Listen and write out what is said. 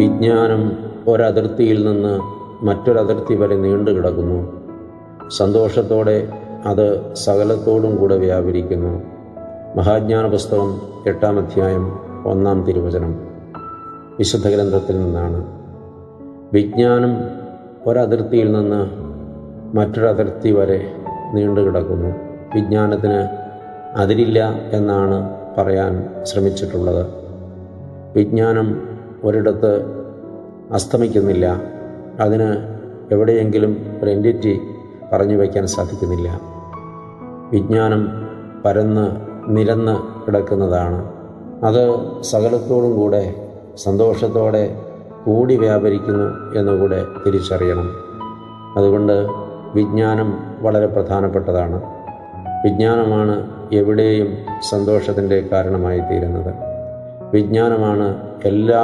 വിജ്ഞാനം ഒരതിർത്തിയിൽ നിന്ന് മറ്റൊരതിർത്തി വരെ നീണ്ടു കിടക്കുന്നു സന്തോഷത്തോടെ അത് സകലത്തോടും കൂടെ വ്യാപരിക്കുന്നു. മഹാജ്ഞാന പുസ്തകം എട്ടാം അധ്യായം ഒന്നാം തിരുവചനം. വിശുദ്ധ ഗ്രന്ഥത്തിൽ നിന്നാണ്. വിജ്ഞാനം ഒരതിർത്തിയിൽ നിന്ന് മറ്റൊരതിർത്തി വരെ നീണ്ടു കിടക്കുന്നു വിജ്ഞാനത്തിന് അതിരില്ല എന്നാണ് പറയാൻ ശ്രമിച്ചിട്ടുള്ളത്. വിജ്ഞാനം ഒരിടത്ത് അസ്തമിക്കുന്നില്ല. അതിന് എവിടെയെങ്കിലും ഒരു എന്റിറ്റി പറഞ്ഞു വയ്ക്കാൻ സാധിക്കുന്നില്ല. വിജ്ഞാനം പരന്ന് നിരന്ന് കിടക്കുന്നതാണ്. അത് സകലത്തോടും കൂടെ സന്തോഷത്തോടെ കൂടി വ്യാപരിക്കുന്നു എന്നുകൂടെ തിരിച്ചറിയണം. അതുകൊണ്ട് വിജ്ഞാനം വളരെ പ്രധാനപ്പെട്ടതാണ്. വിജ്ഞാനമാണ് എവിടെയും സന്തോഷത്തിന്റെ കാരണമായി തീരുന്നത് വിജ്ഞാനമാണ് എല്ലാ